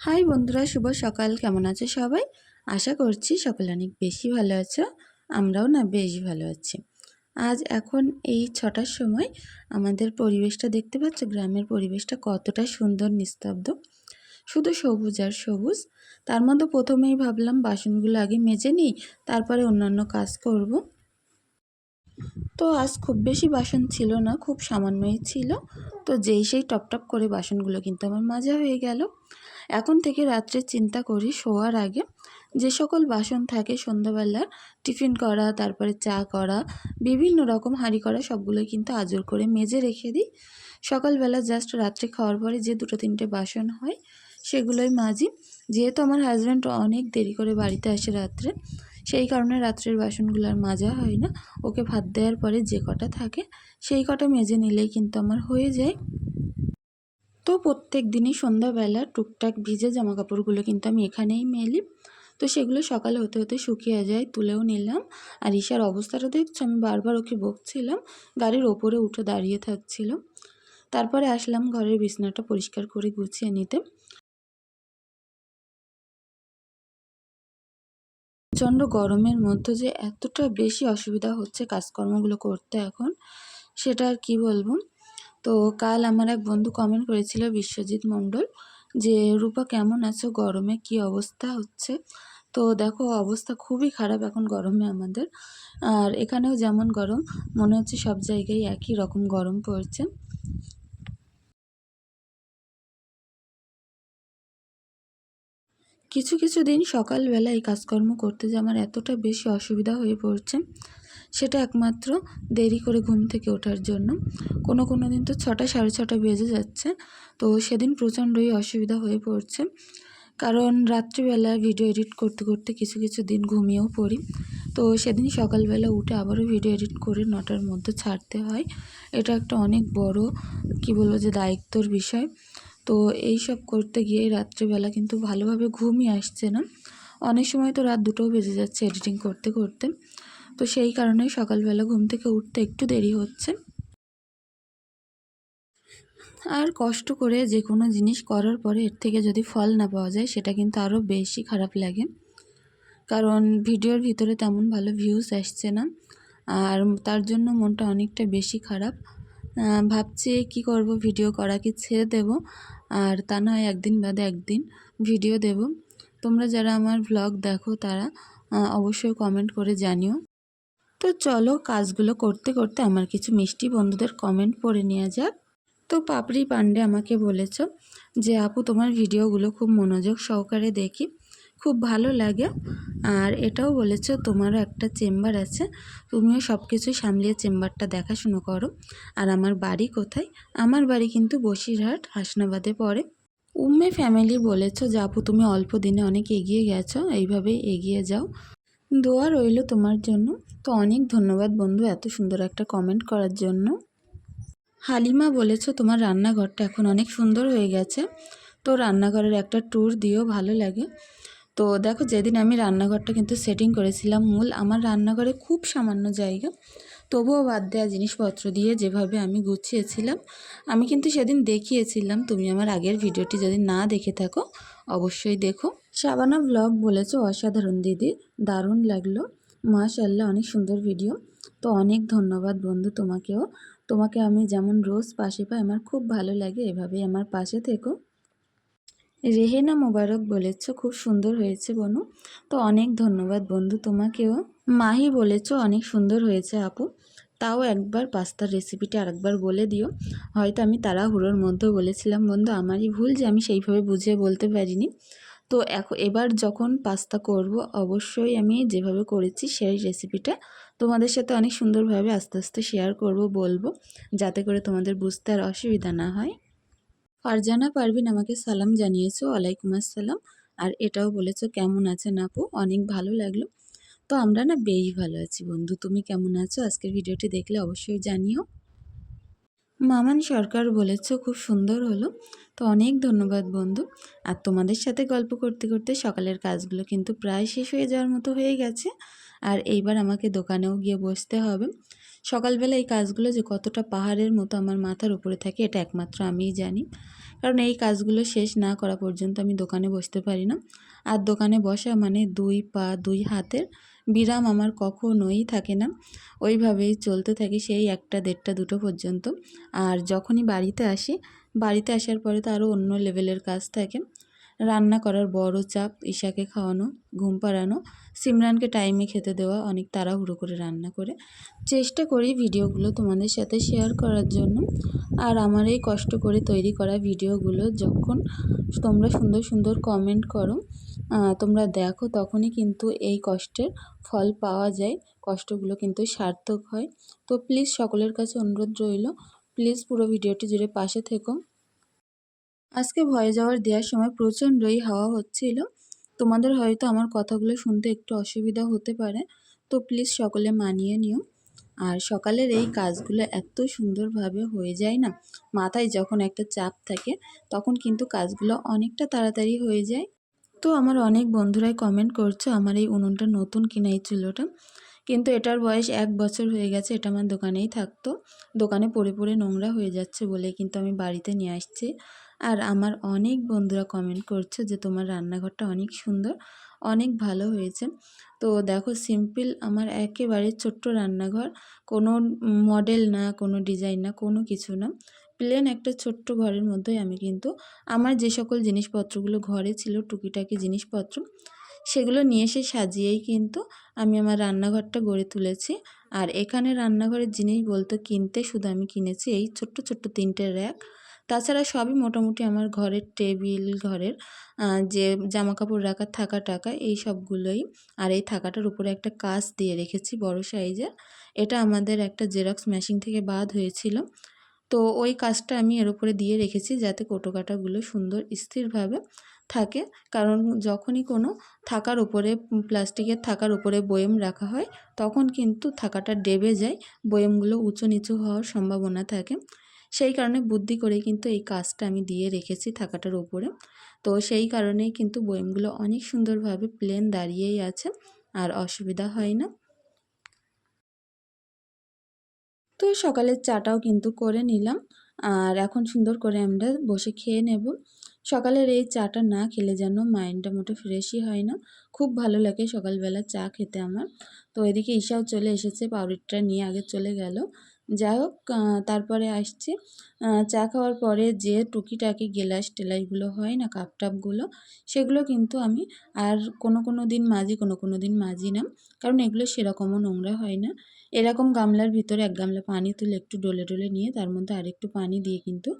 High বন্ধুরা, শুভ সকাল। কেমন আছে সবাই? আশা করছি সকলে অনেক বেশি ভালো আছো, আমরাও না বেশ ভালো আছি। আজ এখন এই ছটার সময় আমাদের পরিবেশটা দেখতে পাচ্ছ? গ্রামের পরিবেশটা কতটা সুন্দর, নিস্তব্ধ। শুধু সবুজ আর সবুজ। তার মধ্যে প্রথমেই ভাবলাম বাসনগুলো আগে মেজে নিই, তারপরে অন্যান্য কাজ করব। তো আজ খুব বেশি বাসন ছিল না, খুব সামান্যই ছিল। তো যেই সেই টপ টপ করে বাসনগুলো কিন্তু আমার মাজা হয়ে গেল। এখন থেকে রাত্রে চিন্তা করি শোয়ার আগে। যে সকল বাসন থাকে সন্ধ্যাবেলা টিফিন করা, তারপরে চা করা, বিভিন্ন রকম হাঁড়ি করা, সবগুলোই কিন্তু আজর করে মেজে রেখে দিই। সকালবেলা জাস্ট রাত্রে খাওয়ার পরে যে দুটো তিনটে বাসন হয়, সেগুলোই মাজি। যেহেতু আমার হাজব্যান্ড অনেক দেরি করে বাড়িতে আসে রাত্রে, সেই কারণে রাত্রের বাসনগুলো আর মাজা হয় না। ওকে ভাত দেওয়ার পরে যে কটা থাকে, সেই কটা মেজে নিলেই কিন্তু আমার হয়ে যায়। তো প্রত্যেক দিনই সন্ধ্যাবেলা টুকটাক ভিজে জামা কাপড়গুলো কিন্তু আমি এখানেই মেলি। তো সেগুলো সকালে হতে হতে শুকিয়ে যায়, তুলেও নিলাম। আর ঈশার অবস্থাটা দেখছ? আমি বারবার ওকে বকছিলাম, গাড়ির ওপরে উঠে দাঁড়িয়ে থাকছিল তারপরে আসলাম ঘরের বিছনাটা পরিষ্কার করে গুছিয়ে নিতে। প্রচণ্ড গরমের মধ্যে যে এতটা বেশি অসুবিধা হচ্ছে কাজকর্মগুলো করতে এখন, সেটা আর কী বলব? তো কাল আমার এক বন্ধু কমেন্ট করেছিল বিশ্বজিৎ মণ্ডল যে, রূপা কেমন আছো? গরমে কি অবস্থা হচ্ছে? তো দেখো, অবস্থা খুবই খারাপ এখন গরমে আমাদের। আর এখানেও যেমন গরম, মনে হচ্ছে সব জায়গায় একই রকম গরম পড়ছে। কিছু কিছু দিন সকালবেলা এই কাজকর্ম করতে যে আমার এতটা বেশি অসুবিধা হয়ে পড়ছে সেটা একমাত্র দেরি করে ঘুম থেকে ওঠার জন্য। কোনো কোনো দিন তো ছটা, সাড়ে ছটা বেজে যাচ্ছে। তো সেদিন প্রচণ্ডই অসুবিধা হয়ে পড়ছে। কারণ রাত্রিবেলা ভিডিও এডিট করতে করতে কিছু কিছু দিন ঘুমিয়েও পড়ি। তো সেদিন সকালবেলা উঠে আবারও ভিডিও এডিট করে নটার মধ্যে ছাড়তে হয়। এটা একটা অনেক বড়, কি বলব যে দায়িত্বর বিষয়। তো এই সব করতে গিয়ে রাত্রিবেলা কিন্তু ভালোভাবে ঘুমই আসছে না। অনেক সময় তো রাত দুটোও বেজে যাচ্ছে এডিটিং করতে করতে। তো সেই কারণে সকালবেলা ঘুম থেকে উঠতে একটু দেরি হচ্ছে। আর কষ্ট করে যে কোনো জিনিস করার পরে এর থেকে যদি ফল না পাওয়া যায়, সেটা কিন্তু আরও বেশি খারাপ লাগে। কারণ ভিডিওর ভিতরে তেমন ভালো ভিউজ আসছে না। আর তার জন্য মনটা অনেকটা বেশি খারাপ। ভাবছি কি করব, ভিডিও করা কি ছেড়ে দেব? আর তা নয় একদিন বাদে একদিন ভিডিও দেব। তোমরা যারা আমার ভ্লগ দেখো তারা অবশ্যই কমেন্ট করে জানিও। তো চলো কাজগুলো করতে করতে আমার কিছু মিষ্টি বন্ধুদের কমেন্ট পড়ে নেওয়া যাক। তো পাপড়ি পান্ডে আমাকে বলেছ যে, আপু, তোমার ভিডিওগুলো খুব মনোযোগ সহকারে দেখি, খুব ভালো লাগে। আর এটাও বলেছ, তোমারও একটা চেম্বার আছে, তুমিও সব কিছু সামলিয়ে চেম্বারটা দেখাশুনো করো। আর আমার বাড়ি কোথায়? আমার বাড়ি কিন্তু বসিরহাট, হাসনাবাদে পড়ে। উম্মে ফ্যামিলি বলেছ যে, আপু, তুমি অল্প দিনে অনেক এগিয়ে গেছো, এইভাবেই এগিয়ে যাও। দোয়া রইল তোমার জন্য। তো অনেক ধন্যবাদ বন্ধু এত সুন্দর একটা কমেন্ট করার জন্য। হালিমা বলেছ, তোমার রান্নাঘরটা এখন অনেক সুন্দর হয়ে গেছে। তো রান্নাঘরের একটা ট্যুর দিও, ভালো লাগে। তো দেখো, যেদিন আমি রান্নাঘরটা কিন্তু সেটিং করেছিলাম, মূল আমার রান্নাঘরে খুব সামান্য জায়গা। তবুও বাদ দেওয়া জিনিসপত্র দিয়ে যেভাবে আমি গুছিয়েছিলাম, আমি কিন্তু সেদিন দেখিয়েছিলাম। তুমি আমার আগের ভিডিওটি যদি না দেখে থাকো, অবশ্যই দেখো। শাবানা ব্লগ বলেছ, অসাধারণ দিদি, দারুণ লাগল। মাশাল্লাহ অনেক সুন্দর ভিডিও তো অনেক ধন্যবাদ বন্ধু তোমাকেও। তোমাকে আমি যেমন রোজ পাশে পাই, আমার খুব ভালো লাগে। এভাবেই আমার পাশে থেকো। রেহেনা মোবারক বলেছ, খুব সুন্দর হয়েছে বনু। তো অনেক ধন্যবাদ বন্ধু তোমাকেও। মাহি বলেছ, অনেক সুন্দর হয়েছে আপু। তাও একবার পাস্তার রেসিপিটা আরেকবার বলে দিও। হয়তো আমি তাড়াহুড়োর মধ্যেও বলেছিলাম, বন্ধু, আমারই ভুল যে আমি সেইভাবে বুঝিয়ে বলতে পারিনি। তো এখন এবার যখন পাস্তা করব, অবশ্যই আমি যেভাবে করেছি সেই রেসিপিটা তোমাদের সাথে অনেক সুন্দরভাবে আস্তে আস্তে শেয়ার করব, বলব, যাতে করে তোমাদের বুঝতে আর অসুবিধা না হয়। ফারজানা পারভিন আমাকে সালাম জানিয়েছো, ওয়ালাইকুম আসসালাম। আর এটাও বলেছ, কেমন আছেন আপু? অনেক ভালো লাগল। তো আমরা না বেশ ভালো আছি বন্ধু। তুমি কেমন আছো? আজকের ভিডিওটি দেখলে অবশ্যই জানিও। মামান সরকার বলেছ, খুব সুন্দর হলো। তো অনেক ধন্যবাদ বন্ধু। আর তোমাদের সাথে গল্প করতে করতে সকালের কাজগুলো কিন্তু প্রায় শেষ হয়ে যাওয়ার মতো হয়ে গেছে। আর এইবার আমাকে দোকানেও গিয়ে বসতে হবে। সকালবেলা এই কাজগুলো যে কতটা পাহাড়ের মতো আমার মাথার উপরে থাকে, এটা একমাত্র আমিই জানি। কারণ এই কাজগুলো শেষ না করা পর্যন্ত আমি দোকানে বসতে পারি না। আর দোকানে বসা মানে দুই পা, দুই হাতের বিরাম আমার কখনোই থাকে না। ওইভাবেই চলতে থাকি সেই একটা দেড়টা দুটো পর্যন্ত। আর যখনই বাড়িতে আসি, বাড়িতে আসার পরে তো আরও অন্য লেভেলের কাজ থাকে। রান্না করার বড় চাপ, ঈশাকে খাওয়ানো, ঘুম পাড়ানো, সিমরানকে টাইমে খেতে দেওয়া, অনেক তাড়াহুড়ো করে রান্না করে। চেষ্টা করি ভিডিওগুলো তোমাদের সাথে শেয়ার করার জন্য। আর আমার এই কষ্ট করে তৈরি করা ভিডিওগুলো যখন তোমরা সুন্দর সুন্দর কমেন্ট করো তোমরা দেখো তখনই কিন্তু এই কষ্টের ফল পাওয়া যায়। কষ্টগুলো কিন্তু সার্থক হয়। তো প্লিজ সকলের কাছে অনুরোধ রইল প্লিজ পুরো ভিডিওটি জুড়ে পাশে থেকো। আজকে ভয়ে যাওয়ার দেওয়ার সময় প্রচণ্ডই হাওয়া হচ্ছিল। তোমাদের হয়তো আমার কথাগুলো শুনতে একটু অসুবিধা হতে পারে, তো প্লিজ সকলে মানিয়ে নিও। আর সকালের এই কাজগুলো এত সুন্দরভাবে হয়ে যায় না, মাথায় যখন একটা চাপ থাকে, তখন কিন্তু কাজগুলো অনেকটা তাড়াতাড়ি হয়ে যায়। তো আমার অনেক বন্ধুরাই কমেন্ট করছে, আমার এই উনুনটা নতুন কিনা এই চুলোটা? কিন্তু এটার বয়স এক বছর হয়ে গেছে, এটা আমার দোকানেই থাকতো। দোকানে পড়ে পড়ে নোংরা হয়ে যাচ্ছে বলে কিন্তু আমি বাড়িতে নিয়ে আসছি। আর আমার অনেক বন্ধুরা কমেন্ট করছে যে তোমার রান্নাঘরটা অনেক সুন্দর, অনেক ভালো হয়েছে। তো দেখো সিম্পল আমার একেবারে ছোট্ট রান্নাঘর, কোনো মডেল না, কোনো ডিজাইন না, কোনো কিছু না। প্লেন একটা ছোট্ট ঘরের মধ্যেই আমি কিন্তু আমার যে সকল জিনিসপত্রগুলো ঘরে ছিল, টুকিটাকি জিনিসপত্র সেগুলো নিয়ে এসে সাজিয়েই কিন্তু আমি আমার রান্নাঘরটা গড়ে তুলেছি। আর এখানে রান্নাঘরের জিনিস বলতে কিনতে শুধু আমি কিনেছি এই ছোট্ট ছোট্ট তিনটে র্যাক। তাছাড়া সবই মোটামুটি আমার ঘরের টেবিল, ঘরের যে জামা কাপড় রাখার থাকা টাকা, এই সবগুলোই। আর এই থাকাটার উপরে একটা কাজ দিয়ে রেখেছি বড় সাইজের। এটা আমাদের একটা জেরক্স মেশিন থেকে বাদ হয়েছিল। তো ওই কাজটা আমি এর উপরে দিয়ে রেখেছি যাতে কোটোকাটাগুলো সুন্দর, স্থিরভাবে থাকে। কারণ যখনই কোনো থাকার উপরে, প্লাস্টিকের থাকার উপরে বয়েম রাখা হয়, তখন কিন্তু থাকাটা ডেবে যায়, বয়েমগুলো উঁচু নিচু হওয়ার সম্ভাবনা থাকে। সেই কারণে বুদ্ধি করে কিন্তু এই কাজটা আমি দিয়ে রেখেছি থাকাটার উপরে। তো সেই কারণেই কিন্তু বয়েমগুলো অনেক সুন্দরভাবে প্লেন দাঁড়িয়েই আছে, আর অসুবিধা হয় না। তো সকালের চাটাও কিন্তু করে নিলাম, আর এখন সুন্দর করে আমরা বসে খেয়ে নেব। সকালের এই চাটা না খেলে যেন মাইন্ডটা মোটে ফ্রেশই হয় না। খুব ভালো লাগে সকালবেলা চা খেতে আমার। তো এদিকে ঈশাও চলে এসেছে, পাউরুটিটা নিয়ে আগে চলে গেল। যাই হোক তারপরে আসছি। চা খাওয়ার পরে যে টুকিটাকি গেলাস টেলাসগুলো হয় না কাপ টাপগুলো সেগুলো কিন্তু আমি আর কোনো কোনো দিন মাজি, কোনো কোনো দিন মাজি না। কারণ এগুলো সেরকমও নোংরা হয় না। এরকম গামলার ভিতরে এক গামলা পানি তুলে একটু ডলে ডলে নিয়ে তার মধ্যে আরেকটু পানি দিয়ে কিন্তু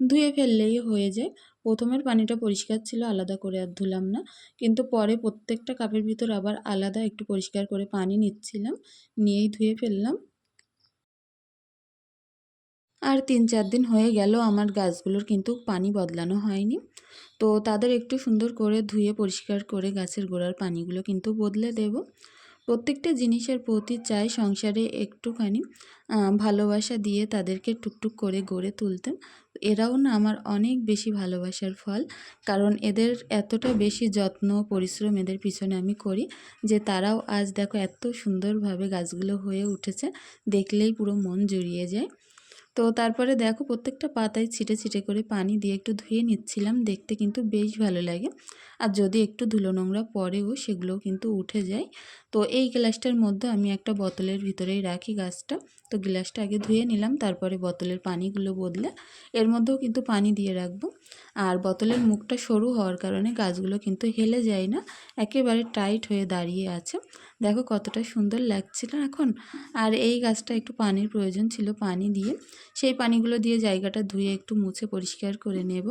ধুয়ে ফেললেই হয়ে যায়। প্রথমের পানিটা পরিষ্কার ছিল, আলাদা করে আর ধুলাম না। কিন্তু পরে প্রত্যেকটা কাপের ভিতর আবার আলাদা একটু পরিষ্কার করে পানি নিচ্ছিলাম, নিয়েই ধুয়ে ফেললাম। আর তিন চার দিন হয়ে গেল, আমার গাছগুলোর কিন্তু পানি বদলানো হয়নি। তো তাদের একটু সুন্দর করে ধুয়ে পরিষ্কার করে গাছের গোড়ার পানিগুলো কিন্তু বদলে দেব। প্রত্যেকটা জিনিসের প্রতি চাই সংসারে একটুখানি ভালোবাসা দিয়ে তাদেরকে টুকটুক করে গড়ে তুলতে। এরাও না আমার অনেক বেশি ভালোবাসার ফল, কারণ এদের এতটা বেশি যত্ন, পরিশ্রম এদের পিছনে আমি করি যে তারাও আজ দেখো এত সুন্দরভাবে গাছগুলো হয়ে উঠেছে, দেখলেই পুরো মন জুড়িয়ে যায়। তো তারপরে দেখো প্রত্যেকটা পাতায় ছিটে ছিটে করে পানি দিয়ে একটু ধুয়ে নিচ্ছিলাম, দেখতে কিন্তু বেশ ভালো লাগে। আর যদি একটু ধুলো নোংরা পরেও সেগুলোও কিন্তু উঠে যায়। তো এই গ্লাসটার মধ্যে আমি একটা বোতলের ভিতরেই রাখি গাছটা। তো গ্লাসটা আগে ধুয়ে নিলাম, তারপরে বোতলের পানিগুলো বদলে এর মধ্যেও কিন্তু পানি দিয়ে রাখব। আর বোতলের মুখটা সরু হওয়ার কারণে গাছগুলো কিন্তু হেলে যায় না, একেবারে টাইট হয়ে দাঁড়িয়ে আছে। দেখো কতটা সুন্দর লাগছিল এখন। আর এই গাছটা একটু পানির প্রয়োজন ছিল পানি দিয়ে। সেই পানিগুলো দিয়ে জায়গাটা ধুয়ে একটু মুছে পরিষ্কার করে নেব।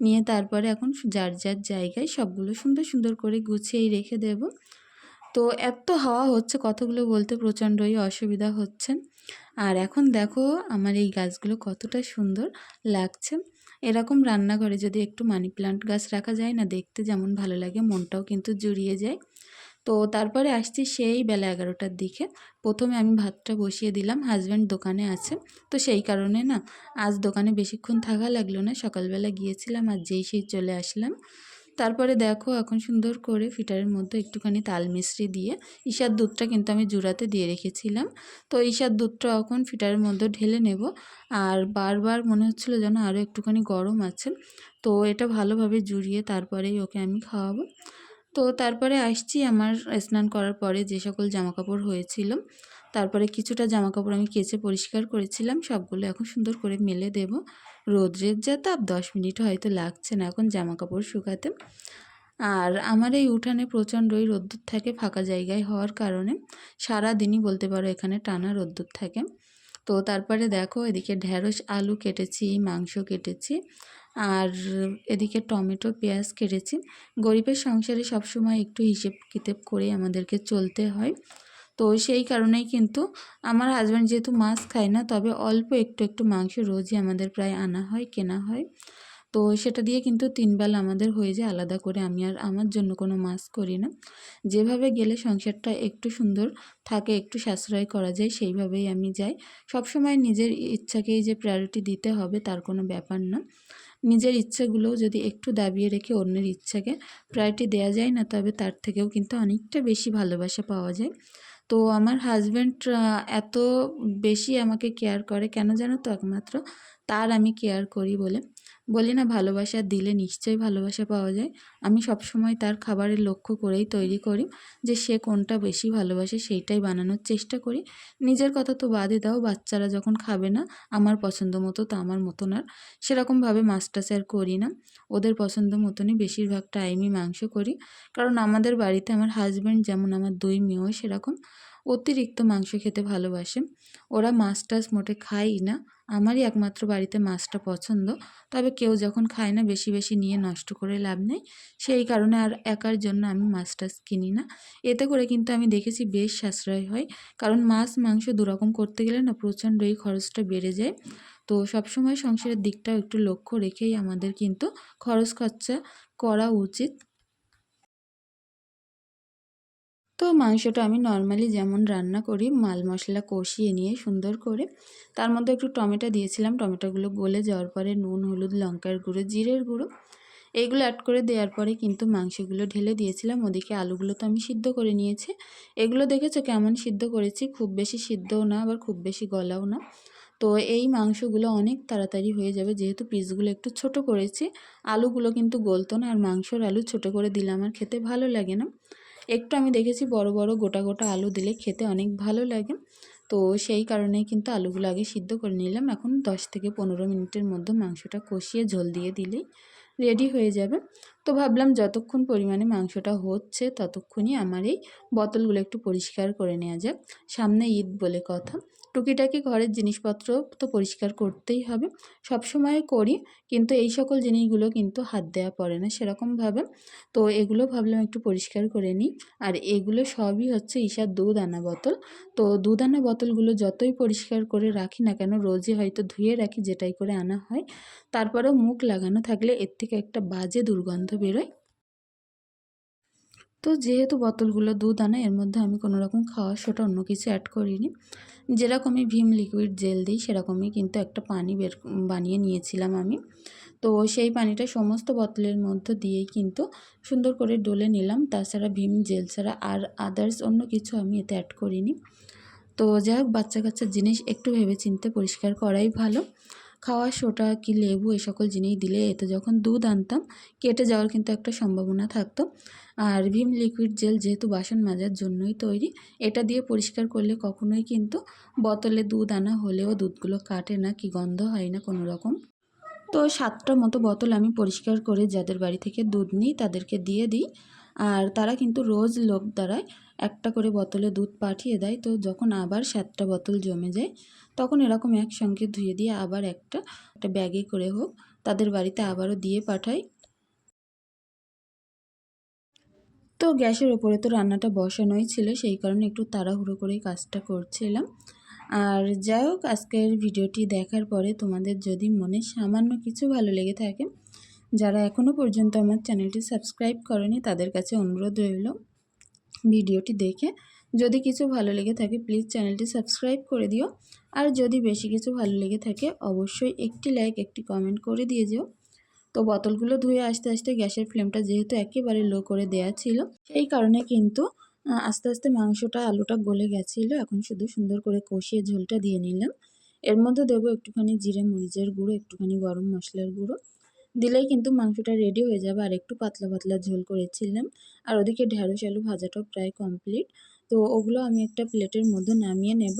নিয়ে তারপরে এখন যার যার জায়গায় সবগুলো সুন্দর সুন্দর করে গুছিয়েই রেখে দেব। তো এত হাওয়া হচ্ছে কতগুলো বলতে প্রচণ্ডই অসুবিধা হচ্ছে। আর এখন দেখো আমার এই গাছগুলো কতটা সুন্দর লাগছে। এরকম রান্নাঘরে যদি একটু মানি প্লান্ট গাছ রাখা যায় না, দেখতে যেমন ভালো লাগে, মনটাও কিন্তু জুড়িয়ে যায়। তো তারপরে আসছি সেই বেলা এগারোটার দিকে। প্রথমে আমি ভাতটা বসিয়ে দিলাম, হাজব্যান্ড দোকানে আছে। তো সেই কারণে না, আজ দোকানে বেশিক্ষণ থাকা লাগল না, সকালবেলা গিয়েছিলাম আর যেই সেই চলে আসলাম। তারপরে দেখো এখন সুন্দর করে ফিটারের মধ্যে একটুখানি তাল মিশ্রি দিয়ে ঈশার দুধটা কিন্তু আমি জুড়াতে দিয়ে রেখেছিলাম। তো ঈশার দুধটা এখন ফিটারের মধ্যে ঢেলে নেব। আর বারবার মনে হচ্ছিল যেন আরও একটুখানি গরম আছে। তো এটা ভালোভাবে জুড়িয়ে তারপরেই ওকে আমি খাওয়াবো। তো তারপরে আসছি আমার স্নান করার পরে যে সকল জামাকাপড় হয়েছিল। তারপরে কিছুটা জামাকাপড় আমি কেচে পরিষ্কার করেছিলাম। সবগুলো এখন সুন্দর করে মেলে দেব। রোদ্রের যা তাপ, দশ মিনিট হয়তো লাগছে না এখন জামাকাপড় শুকাতে। আর আমার এই উঠানে প্রচণ্ডই রোদ্দুর থাকে ফাঁকা জায়গায় হওয়ার কারণে। সারা দিনই বলতে পারো এখানে টানা রোদ্দুর থাকে। তো তারপরে দেখো এদিকে ঢ্যাঁড়স, আলু কেটেছি, মাংস কেটেছি। আর এদিকে টমেটো, পেঁয়াজ কেটেছি। গরিবের সংসারে সবসময় একটু হিসেব কিতেব করে আমাদেরকে চলতে হয়। তো সেই কারণেই কিন্তু আমার হাজব্যান্ড যেহেতু মাছ খায় না, তবে অল্প একটু একটু মাংস রোজই আমাদের প্রায় আনা হয়, কেনা হয়। তো সেটা দিয়ে কিন্তু তিনবেলা আমাদের হয়ে যায়, আলাদা করে আমি আর আমার জন্য কোনো মাছ করি না। যেভাবে গেলে সংসারটা একটু সুন্দর থাকে, একটু সাশ্রয় করা যায়, সেইভাবেই আমি যাই। সবসময় নিজের ইচ্ছাকেই যে প্রায়োরিটি দিতে হবে তার কোনো ব্যাপার না। নিজের ইচ্ছাগুলোও যদি একটু দাবিয়ে রেখে অন্যের ইচ্ছাকে প্রায়োরিটি দেওয়া যায় না, তবে তার থেকেও কিন্তু অনেকটা বেশি ভালোবাসা পাওয়া যায়। তো আমার হাজব্যান্ড এত বেশি আমাকে কেয়ার করে, কেন জানো তো একমাত্র? তার আমি কেয়ার করি বলে। বলি না, ভালোবাসা দিলে নিশ্চয়ই ভালোবাসা পাওয়া যায়। আমি সব সময় তার খাবারের লক্ষ্য করেই তৈরি করি যে সে কোনটা বেশি ভালোবাসে সেইটাই বানানোর চেষ্টা করি। নিজের কথা তো বাদে দাও, বাচ্চারা যখন খাবে না, আমার পছন্দ মতো তো আমার মতন আর। সেরকমভাবে মাছটা স্যার করি না। ওদের পছন্দ মতনই বেশিরভাগ টাইমই মাংস করি। কারণ আমাদের বাড়িতে আমার হাজব্যান্ড যেমন আমার দুই মেয়েও সেরকম। অতিরিক্ত মাংস খেতে ভালোবাসে। ওরা মাছ টাছ মোটে খায়ই না। আমারই একমাত্র বাড়িতে মাছটা পছন্দ। তবে কেউ যখন খায় না, বেশি বেশি নিয়ে নষ্ট করে লাভ নেই। সেই কারণে আর একার জন্য আমি মাছ টাছ কিনি না। এতে করে কিন্তু আমি দেখেছি বেশ সাশ্রয় হয়। কারণ মাছ, মাংস দুরকম করতে গেলে না প্রচণ্ড এই খরচটা বেড়ে যায়। তো সবসময় সংসারের দিকটাও একটু লক্ষ্য রেখেই আমাদের কিন্তু খরচ খরচা করা উচিত। তো মাংসটা আমি নর্মালি যেমন রান্না করি, মাল মশলা কষিয়ে নিয়ে সুন্দর করে, তার মধ্যে একটু টমেটো দিয়েছিলাম। টমেটোগুলো গলে যাওয়ার পরে নুন, হলুদ, লঙ্কার গুঁড়ো, জিরের গুঁড়ো এইগুলো অ্যাড করে দেওয়ার পরে কিন্তু মাংসগুলো ঢেলে দিয়েছিলাম। ওদিকে আলুগুলো তো আমি সিদ্ধ করে নিয়েছি। এগুলো দেখেছ কেমন সিদ্ধ করেছি? খুব বেশি সিদ্ধও না, আবার খুব বেশি গলাও না। তো এই মাংসগুলো অনেক তাড়াতাড়ি হয়ে যাবে, যেহেতু পিসগুলো একটু ছোট করেছি, আলুগুলো কিন্তু গলতো না, আর মাংসর আলু ছোট করে দিলে আমার খেতে ভালো লাগে না। একটু আমি দেখেছি বড় বড় গোটা গোটা আলু দিলে খেতে অনেক ভালো লাগে। তো সেই কারণে কিন্তু আলুগুলো আগে সিদ্ধ করে নিলাম। এখন দশ থেকে পনেরো মিনিটের মধ্যে মাংসটা কষিয়ে ঝোল দিয়ে দিলেই রেডি হয়ে যাবে। তো ভাবলাম যতক্ষণ পরিমাণে মাংসটা হচ্ছে ততক্ষণই আমার এই বোতলগুলো একটু পরিষ্কার করে নেওয়া যাক। সামনে ঈদ বলে কথা। টুকিটাকি ঘরের জিনিসপত্র তো পরিষ্কার করতেই হবে। সব সময় করি, কিন্তু এই সকল জিনিসগুলো কিন্তু হাত দেওয়া পড়ে না সেরকমভাবে। তো এগুলো ভাবলাম একটু পরিষ্কার করে নিই। আর এগুলো সবই হচ্ছে ঈশার দুধ আনা বোতল। তো দুধ আনা বোতলগুলো যতই পরিষ্কার করে রাখি না কেন, রোজই হয়তো ধুয়ে রাখি যেটাই করে আনা হয়। তারপরেও মুখ লাগানো থাকলে এর থেকে একটা বাজে দুর্গন্ধ বেরোয়। তো যেহেতু বোতলগুলো দুধ আনা, এর মধ্যে আমি কোনো রকম খাওয়া সোটা অন্য কিছু অ্যাড করিনি। যেরকমই ভীম লিকুইড জেল দিই, সেরকমই কিন্তু একটা পানি বের বানিয়ে নিয়েছিলাম আমি। তো সেই পানিটা সমস্ত বোতলের মধ্যে দিয়েই কিন্তু সুন্দর করে ডলে নিলাম। তাছাড়া ভীম জেল ছাড়া আর আদার্স অন্য কিছু আমি এতে অ্যাড করিনি। তো যাই হোক, বাচ্চা কাচ্চার জিনিস একটু ভেবে চিনতে পরিষ্কার করাই ভালো। খাওয়া সোটা কি লেবু এই সকল জিনিস দিলে এতে যখন দুধ আনতাম, কেটে যাওয়ার কিন্তু একটা সম্ভাবনা থাকতো। আর ভিম লিকুইড জেল যেহেতু বাসন মাজার জন্যই তৈরি, এটা দিয়ে পরিষ্কার করলে কখনোই কিন্তু বোতলে দুধ আনা হলেও দুধগুলো কাটে না, কি গন্ধ হয় না কোনো রকম। তো সাতটা মতো বোতল আমি পরিষ্কার করে যাদের বাড়ি থেকে দুধ নিই তাদেরকে দিয়ে দিই। আর তারা কিন্তু রোজ লোক দ্বারায় একটা করে বোতলে দুধ পাঠিয়ে দেয়। তো যখন আবার সাতটা বোতল জমে যায়, তখন এরকম একসঙ্গে ধুয়ে দিয়ে আবার একটা একটা ব্যাগে করে হোক, তাদের বাড়িতে আবারও দিয়ে পাঠাই। তো গ্যাসের ওপরে তো রান্নাটা বসানোই ছিল, সেই কারণে একটু তাড়াহুড়ো করেই কাজটা করছিলাম। আর যাই হোক, আজকের ভিডিওটি দেখার পরে তোমাদের যদি মনে সামান্য কিছু ভালো লেগে থাকে, যারা এখনও পর্যন্ত আমার চ্যানেলটি সাবস্ক্রাইব করেনি, তাদের কাছে অনুরোধ রইল ভিডিওটি দেখে যদি কিছু ভালো লেগে থাকে প্লিজ চ্যানেলটি সাবস্ক্রাইব করে দিও। আর যদি বেশি কিছু ভালো লেগে থাকে, অবশ্যই একটি লাইক একটি কমেন্ট করে দিয়ে যেও। তো বোতলগুলো ধুয়ে আস্তে আস্তে গ্যাসের ফ্লেমটা যেহেতু একেবারে লো করে দেয়া ছিল, সেই কারণে কিন্তু আস্তে আস্তে মাংসটা, আলুটা গলে গেছিল। এখন শুধু সুন্দর করে কষিয়ে ঝোলটা দিয়ে নিলাম। এর মধ্যে দেবো একটুখানি জিরে মরিচের গুঁড়ো, একটুখানি গরম মশলার গুঁড়ো। দিলেই কিন্তু মাংসটা রেডি হয়ে যাবে। আর একটু পাতলা পাতলা ঝোল করেছিলাম। আর ওদিকে ঢ্যাঁড়স আলু ভাজাটাও প্রায় কমপ্লিট তো ওগুলো আমি একটা প্লেটের মধ্যে নামিয়ে নেব।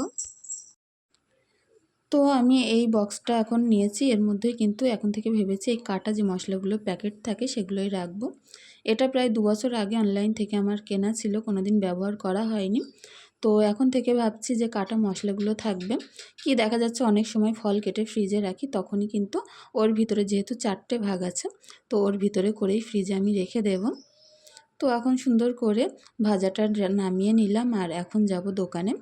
তো আমি এই বক্সটা এখন নিয়েছি। এর মধ্যে কিন্তু এখন থেকে ভেবেছি এই কাটা যে মশলাগুলো প্যাকেট থাকে সেগুলোই রাখব। এটা প্রায় দু বছর আগে অনলাইন থেকে আমার কেনা ছিল। কোনো দিন ব্যবহার করা হয়নি। তো এখন থেকে ভাবছি যে কাটা মশলাগুলো থাকবে। কি দেখা যাচ্ছে অনেক সময় ফল কেটে ফ্রিজে রাখি, তখনই কিন্তু ওর ভিতরে যেহেতু চারটে ভাগ আছে, তো ওর ভিতরে করেই ফ্রিজে আমি রেখে দেব। তো এখন সুন্দর করে ভাজাটা নামিয়ে নিলাম আর এখন যাব দোকানে।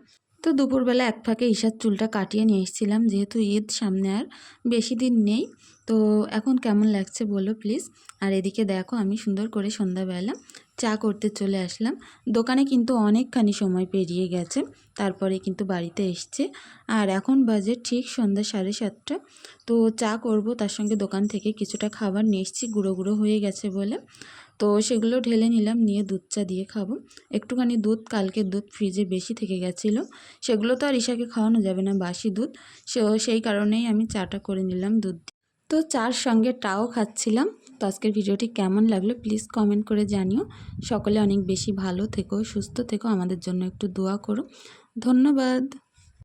তো দুপুরবেলা এক ফাঁকে ঈশার চুলটা কাটিয়ে নিয়ে এসেছিলাম, যেহেতু ঈদ সামনে আর বেশি দিন নেই। তো এখন কেমন লাগছে বলো প্লিজ আর এদিকে দেখো আমি সুন্দর করে সন্ধ্যাবেলা চা করতে চলে আসলাম। দোকানে কিন্তু অনেকখানি সময় পেরিয়ে গেছে, তারপরে কিন্তু বাড়িতে এসছে। আর এখন বাজে ঠিক সন্ধ্যা সাড়ে সাতটা। তো চা করব, তার সঙ্গে দোকান থেকে কিছুটা খাবার নিয়ে এসেছি, গুঁড়ো গুঁড়ো হয়ে গেছে বলে। তো সেগুলো ঢেলে নিলাম, নিয়ে দুধ চা দিয়ে খাব। একটুখানি দুধ, কালকে দুধ ফ্রিজে বেশি থেকে গেছিল। সেগুলো তো আর ঈশাকে খাওয়ানো যাবে না, বাসি দুধ। সে, সেই কারণেই আমি চাটা করে নিলাম দুধ। তো চার সঙ্গে টাও খাচ্ছিলাম। তো আজকের ভিডিওটি কেমন লাগল প্লিজ কমেন্ট করে জানিও। সকলে অনেক বেশি ভালো থেকো, সুস্থ থেকো, আমাদের জন্য একটু দোয়া করো। ধন্যবাদ।